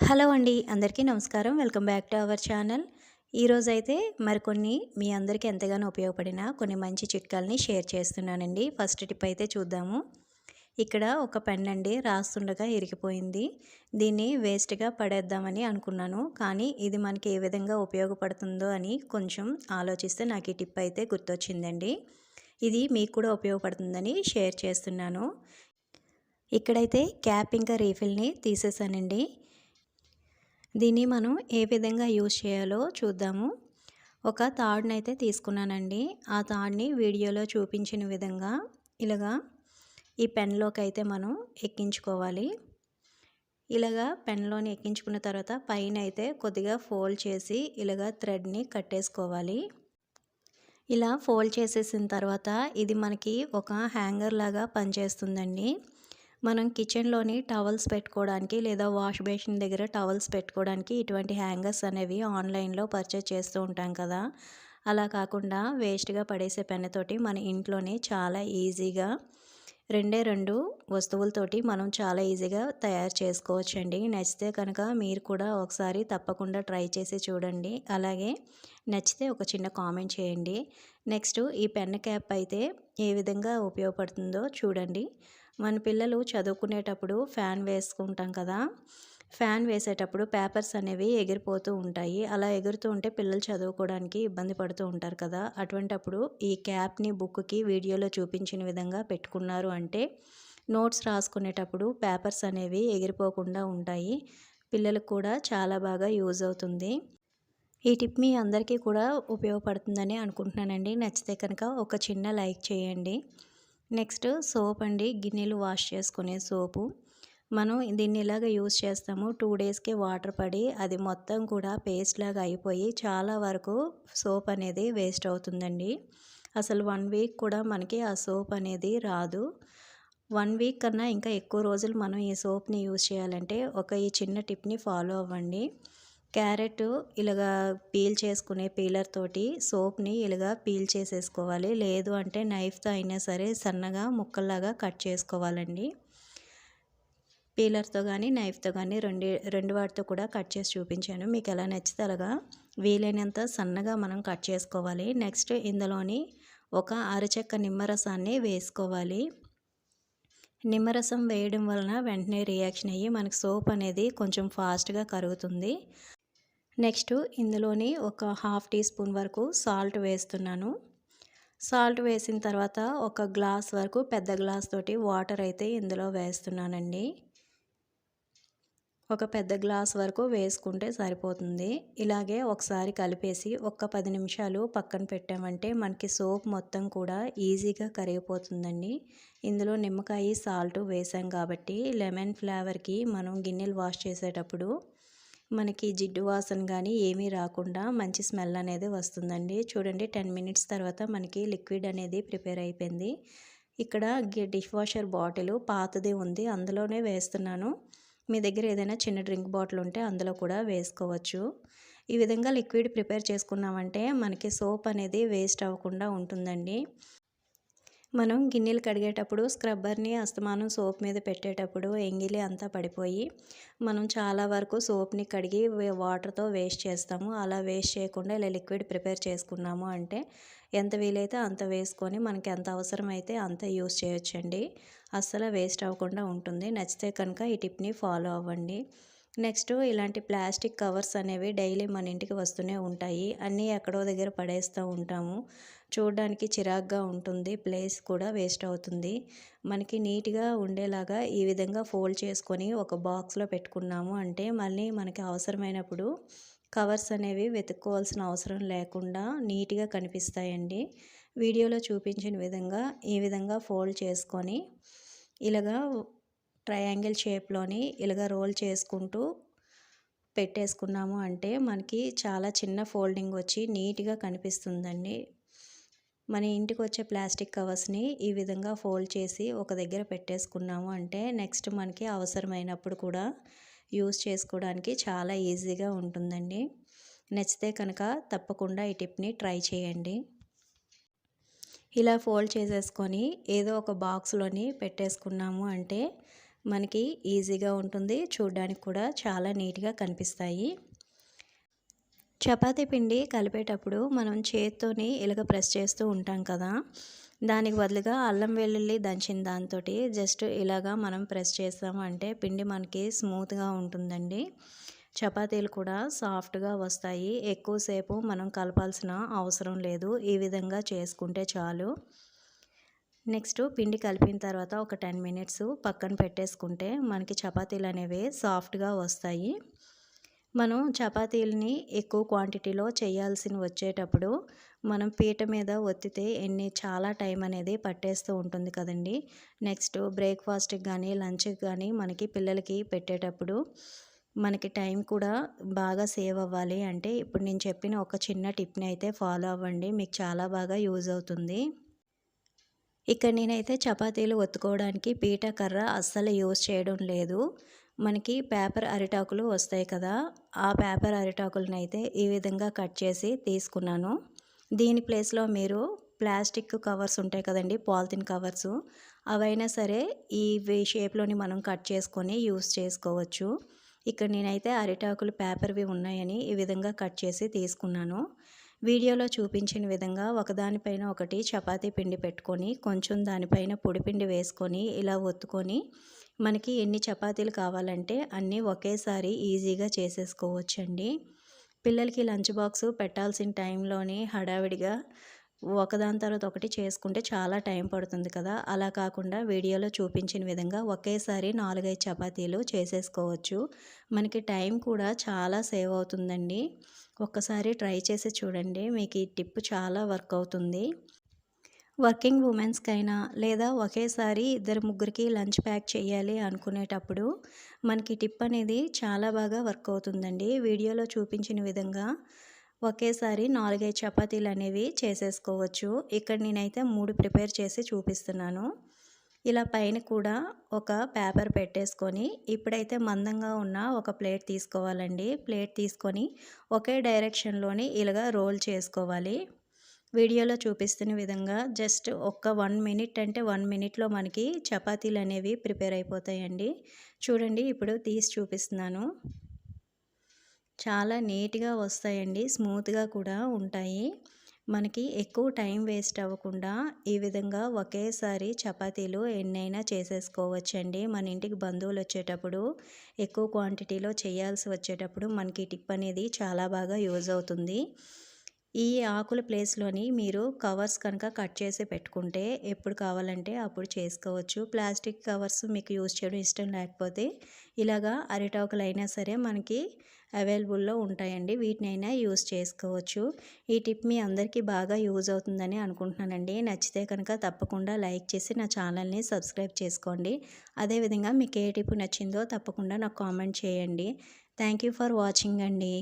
Hello అండి అందరికీ నమస్కారం. Welcome back to our channel. ఈరోజు అయితే మరికొన్ని మీ అందరికీ ఎంతగానో ఉపయోగపడిన కొన్ని మంచి చిట్కాలని షేర్ చేస్తున్నానండి. ఫస్ట్ టిప్ అయితే చూద్దాము. ఇక్కడ ఒక పెన్ అండి రాస్తుండగా ఇరిగిపోయింది. దీన్ని వేస్ట్గా పడేద్దామని అనుకున్నాను. కానీ ఇది మనకి ఏ విధంగా ఉపయోగపడుతుందో అని కొంచెం ఆలోచిస్తే నాకు ఈ టిప్ అయితే గుర్తొచ్చిందండి. ఇది మీకు కూడా ఉపయోగపడుతుందని షేర్ చేస్తున్నాను. ఇక్కడైతే క్యాప్ ఇంకా రీఫిల్ని తీసేసానండి. దీన్ని మనం ఏ విధంగా యూజ్ చేయాలో చూద్దాము. ఒక తాడుని అయితే తీసుకున్నానండి. ఆ తాడుని వీడియోలో చూపించిన విధంగా ఇలాగా ఈ పెన్లోకి అయితే మనం ఎక్కించుకోవాలి. ఇలాగా పెన్లోని ఎక్కించుకున్న తర్వాత పైన అయితే కొద్దిగా ఫోల్డ్ చేసి ఇలాగా థ్రెడ్ని కట్టేసుకోవాలి. ఇలా ఫోల్డ్ చేసేసిన తర్వాత ఇది మనకి ఒక హ్యాంగర్ లాగా పనిచేస్తుందండి. మనం కిచెన్లోని టవల్స్ పెట్టుకోవడానికి లేదా వాష్ బేసిన్ దగ్గర టవల్స్ పెట్టుకోవడానికి ఇటువంటి హ్యాంగర్స్ అనేవి ఆన్లైన్లో పర్చేజ్ చేస్తూ ఉంటాం కదా. అలా కాకుండా వేస్ట్గా పడేసే పెన్నతోటి మన ఇంట్లోనే చాలా ఈజీగా రెండే రెండు వస్తువులతోటి మనం చాలా ఈజీగా తయారు చేసుకోవచ్చండి. నచ్చితే కనుక మీరు కూడా ఒకసారి తప్పకుండా ట్రై చేసి చూడండి. అలాగే నచ్చితే ఒక చిన్న కామెంట్ చేయండి. నెక్స్ట్ ఈ పెన్ క్యాప్ అయితే ఏ విధంగా ఉపయోగపడుతుందో చూడండి. మన పిల్లలు చదువుకునేటప్పుడు ఫ్యాన్ వేసుకుంటాం కదా ఫ్యాన్ వేసేటప్పుడు పేపర్స్ అనేవి ఎగిరిపోతూ ఉంటాయి. అలా ఎగురుతూ ఉంటే పిల్లలు చదువుకోవడానికి ఇబ్బంది పడుతూ ఉంటారు కదా. అటువంటప్పుడు ఈ క్యాప్ని బుక్కి వీడియోలో చూపించిన విధంగా పెట్టుకున్నారు అంటే నోట్స్ రాసుకునేటప్పుడు పేపర్స్ అనేవి ఎగిరిపోకుండా ఉంటాయి. పిల్లలకు కూడా చాలా బాగా యూజ్ అవుతుంది. ఈ టిప్ మీ అందరికీ కూడా ఉపయోగపడుతుందని అనుకుంటున్నానండి. నచ్చితే కనుక ఒక చిన్న లైక్ చేయండి. నెక్స్ట్ సోప్ అండి. గిన్నెలు వాష్ చేసుకునే సోపు. మనం దీన్ని ఇలాగ యూస్ చేస్తాము టూ డేస్కే వాటర్ పడి అది మొత్తం కూడా పేస్ట్ లాగా అయిపోయి చాలా వరకు సోప్ అనేది వేస్ట్ అవుతుందండి. అసలు వన్ వీక్ కూడా మనకి ఆ సోప్ అనేది రాదు. వన్ వీక్ కన్నా ఇంకా ఎక్కువ రోజులు మనం ఈ సోప్ని యూజ్ చేయాలంటే ఒక ఈ చిన్న టిప్ని ఫాలో అవ్వండి. క్యారెట్ ఇలాగా పీల్ చేసుకునే పీలర్ తోటి సోప్ని ఇలాగా పీల్ చేసేసుకోవాలి. లేదు అంటే నైఫ్తో అయినా సరే సన్నగా ముక్కల్లాగా కట్ చేసుకోవాలండి. పీలర్తో కానీ నైఫ్తో కానీ రెండు రెండు వాటితో కూడా కట్ చేసి చూపించాను. మీకు ఎలా నచ్చితే అలాగా వీలైనంత సన్నగా మనం కట్ చేసుకోవాలి. నెక్స్ట్ ఇందులోని ఒక అరచెక్క నిమ్మరసాన్ని వేసుకోవాలి. నిమ్మరసం వేయడం వలన వెంటనే రియాక్షన్ అయ్యి మనకి సోప్ అనేది కొంచెం ఫాస్ట్గా కరుగుతుంది. నెక్స్ట్ ఇందులోని ఒక హాఫ్ టీ స్పూన్ వరకు సాల్ట్ వేస్తున్నాను. సాల్ట్ వేసిన తర్వాత ఒక గ్లాస్ వరకు పెద్ద గ్లాస్ తోటి వాటర్ అయితే ఇందులో వేస్తున్నానండి. ఒక పెద్ద గ్లాస్ వరకు వేసుకుంటే సరిపోతుంది. ఇలాగే ఒకసారి కలిపేసి ఒక పది నిమిషాలు పక్కన పెట్టామంటే మనకి సోప్ మొత్తం కూడా ఈజీగా కరిగిపోతుందండి. ఇందులో నిమ్మకాయ సాల్ట్ వేసాం కాబట్టి లెమన్ ఫ్లేవర్కి మనం గిన్నెలు వాష్ చేసేటప్పుడు మనకి జిడ్డు వాసన కానీ ఏమీ రాకుండా మంచి స్మెల్ అనేది వస్తుందండి. చూడండి టెన్ మినిట్స్ తర్వాత మనకి లిక్విడ్ అనేది ప్రిపేర్ అయిపోయింది. ఇక్కడ డిష్ వాషర్ బాటిల్ పాతది ఉంది అందులోనే వేస్తున్నాను. మీ దగ్గర ఏదైనా చిన్న డ్రింక్ బాటిల్ ఉంటే అందులో కూడా వేసుకోవచ్చు. ఈ విధంగా లిక్విడ్ ప్రిపేర్ చేసుకున్నామంటే మనకి సోప్ అనేది వేస్ట్ అవ్వకుండా ఉంటుందండి. మనం గిన్నెలు కడిగేటప్పుడు స్క్రబ్బర్ని అస్తమానం సోప్ మీద పెట్టేటప్పుడు ఎంగిలి అంతా పడిపోయి మనం చాలా వరకు సోప్ని కడిగి వాటర్తో వేస్ట్ చేస్తాము. అలా వేస్ట్ చేయకుండా ఇలా లిక్విడ్ ప్రిపేర్ చేసుకున్నాము అంటే ఎంత వీలైతే అంత వేసుకొని మనకి ఎంత అవసరమైతే అంత యూస్ చేయొచ్చండి. అస్సలు వేస్ట్ అవ్వకుండా ఉంటుంది. నచ్చితే కనుక ఈ టిప్ని ఫాలో అవ్వండి. నెక్స్ట్ ఇలాంటి ప్లాస్టిక్ కవర్స్ అనేవి డైలీ మన ఇంటికి వస్తూనే ఉంటాయి. అన్నీ ఎక్కడో దగ్గర పడేస్తూ ఉంటాము. చూడడానికి చిరాగ్గా ఉంటుంది. ప్లేస్ కూడా వేస్ట్ అవుతుంది. మనకి నీట్గా ఉండేలాగా ఈ విధంగా ఫోల్డ్ చేసుకొని ఒక బాక్స్లో పెట్టుకున్నాము అంటే మళ్ళీ మనకి అవసరమైనప్పుడు కవర్స్ అనేవి వెతుక్కోవాల్సిన అవసరం లేకుండా నీట్గా కనిపిస్తాయండి. వీడియోలో చూపించిన విధంగా ఈ విధంగా ఫోల్డ్ చేసుకొని ఇలాగా ట్రయాంగిల్ షేప్లోని ఇలాగ రోల్ చేసుకుంటూ పెట్టేసుకున్నాము అంటే మనకి చాలా చిన్న ఫోల్డింగ్ వచ్చి నీట్గా కనిపిస్తుందండి. మన ఇంటికి వచ్చే ప్లాస్టిక్ కవర్స్ని ఈ విధంగా ఫోల్డ్ చేసి ఒక దగ్గర పెట్టేసుకున్నాము అంటే నెక్స్ట్ మనకి అవసరమైనప్పుడు కూడా యూస్ చేసుకోవడానికి చాలా ఈజీగా ఉంటుందండి. నచ్చితే కనుక తప్పకుండా ఈ టిప్ని ట్రై చేయండి. ఇలా ఫోల్డ్ చేసేసుకొని ఏదో ఒక బాక్స్లోని పెట్టేసుకున్నాము అంటే మనకి ఈజీగా ఉంటుంది. చూడడానికి కూడా చాలా నీట్గా కనిపిస్తాయి. చపాతీ పిండి కలిపేటప్పుడు మనం చేత్తోని ఇలాగ ప్రెస్ చేస్తూ ఉంటాం కదా. దానికి బదులుగా అల్లం వెల్లుల్లి దంచిన దాంతో జస్ట్ ఇలాగా మనం ప్రెస్ చేస్తాము అంటే పిండి మనకి స్మూత్గా ఉంటుందండి. చపాతీలు కూడా సాఫ్ట్గా వస్తాయి. ఎక్కువసేపు మనం కలపాల్సిన అవసరం లేదు. ఈ విధంగా చేసుకుంటే చాలు. నెక్స్ట్ పిండి కలిపిన తర్వాత ఒక టెన్ మినిట్స్ పక్కన పెట్టేసుకుంటే మనకి చపాతీలు అనేవి సాఫ్ట్గా వస్తాయి. మనం చపాతీలని ఎక్కువ క్వాంటిటీలో చేయాల్సి వచ్చేటప్పుడు మనం పీట మీద ఒత్తితే ఎన్ని చాలా టైం అనేది పట్టేస్తూ ఉంటుంది కదండి. నెక్స్ట్ బ్రేక్ఫాస్ట్కి కానీ లంచ్కి కానీ మనకి పిల్లలకి పెట్టేటప్పుడు మనకి టైం కూడా బాగా సేవ్ అవ్వాలి అంటే ఇప్పుడు నేను చెప్పిన ఒక చిన్న టిప్ని అయితే ఫాలో అవ్వండి. మీకు చాలా బాగా యూజ్ అవుతుంది. ఇక్కడ నేనైతే చపాతీలు ఒత్తుకోవడానికి పీట కర్ర అస్సలు యూజ్ చేయడం లేదు. మనకి పేపర్ అరిటాకులు వస్తాయి కదా ఆ పేపర్ అరిటాకులను అయితే ఈ విధంగా కట్ చేసి తీసుకున్నాను. దీని ప్లేస్లో మీరు ప్లాస్టిక్ కవర్స్ ఉంటాయి కదండి పాలిథిన్ కవర్స్ అవైనా సరే ఈ షేప్లోని మనం కట్ చేసుకొని యూస్ చేసుకోవచ్చు. ఇక్కడ నేనైతే అరిటాకులు పేపర్వి ఉన్నాయని ఈ విధంగా కట్ చేసి తీసుకున్నాను. వీడియోలో చూపించిన విధంగా ఒకదానిపైన ఒకటి చపాతీ పిండి పెట్టుకొని కొంచెం దానిపైన పొడిపిండి వేసుకొని ఇలా ఒత్తుకొని మనకి ఎన్ని చపాతీలు కావాలంటే అన్నీ ఒకేసారి ఈజీగా చేసేసుకోవచ్చండి. పిల్లలకి లంచ్ బాక్స్ పెట్టాల్సిన టైంలోని హడావిడిగా ఒకదాని తర్వాత ఒకటి చేసుకుంటే చాలా టైం పడుతుంది కదా. అలా కాకుండా వీడియోలో చూపించిన విధంగా ఒకేసారి నాలుగైదు చపాతీలు చేసేసుకోవచ్చు. మనకి టైం కూడా చాలా సేవ్ అవుతుందండి. ఒక్కసారి ట్రై చేసి చూడండి. మీకు ఈ టిప్ చాలా వర్క్ అవుతుంది. వర్కింగ్ ఉమెన్స్కైనా లేదా ఒకేసారి ఇద్దరు ముగ్గురికి లంచ్ ప్యాక్ చేయాలి అనుకునేటప్పుడు మనకి టిప్ అనేది చాలా బాగా వర్క్ అవుతుందండి. వీడియోలో చూపించిన విధంగా ఒకేసారి నాలుగైదు చపాతీలు అనేవి చేసేసుకోవచ్చు. ఇక్కడ నేనైతే మూడు ప్రిపేర్ చేసి చూపిస్తున్నాను. ఇలా పైన కూడా ఒక పేపర్ పెట్టేసుకొని ఇప్పుడైతే మందంగా ఉన్న ఒక ప్లేట్ తీసుకోవాలండి. ప్లేట్ తీసుకొని ఒకే డైరెక్షన్లోని ఇలాగా రోల్ చేసుకోవాలి. వీడియోలో చూపిస్తున్న విధంగా జస్ట్ ఒక్క వన్ మినిట్ అంటే వన్ మినిట్లో మనకి చపాతీలు అనేవి ప్రిపేర్ అయిపోతాయండి. చూడండి ఇప్పుడు తీసి చూపిస్తున్నాను. చాలా నీట్గా వస్తాయండి. స్మూత్గా కూడా ఉంటాయి. మనకి ఎక్కువ టైం వేస్ట్ అవ్వకుండా ఈ విధంగా ఒకేసారి చపాతీలు ఎన్నైనా చేసేసుకోవచ్చండి. మన ఇంటికి బంధువులు వచ్చేటప్పుడు ఎక్కువ క్వాంటిటీలో చేయాల్సి వచ్చేటప్పుడు మనకి టిప్ అనేది చాలా బాగా యూజ్ అవుతుంది. ఈ ఆకుల ప్లేస్లోని మీరు కవర్స్ కనుక కట్ చేసి పెట్టుకుంటే ఎప్పుడు కావాలంటే అప్పుడు చేసుకోవచ్చు. ప్లాస్టిక్ కవర్స్ మీకు యూజ్ చేయడం ఇష్టం లేకపోతే ఇలాగా అరిటాకులు అయినా సరే మనకి అవైలబుల్లో ఉంటాయండి. వీటినైనా యూజ్ చేసుకోవచ్చు. ఈ టిప్ మీ అందరికీ బాగా యూజ్ అవుతుందని అనుకుంటున్నానండి. నచ్చితే కనుక తప్పకుండా లైక్ చేసి నా ఛానల్ని సబ్స్క్రైబ్ చేసుకోండి. అదేవిధంగా మీకు ఏ టిప్ నచ్చిందో తప్పకుండా నాకు కామెంట్ చేయండి. థ్యాంక్ ఫర్ వాచింగ్ అండి.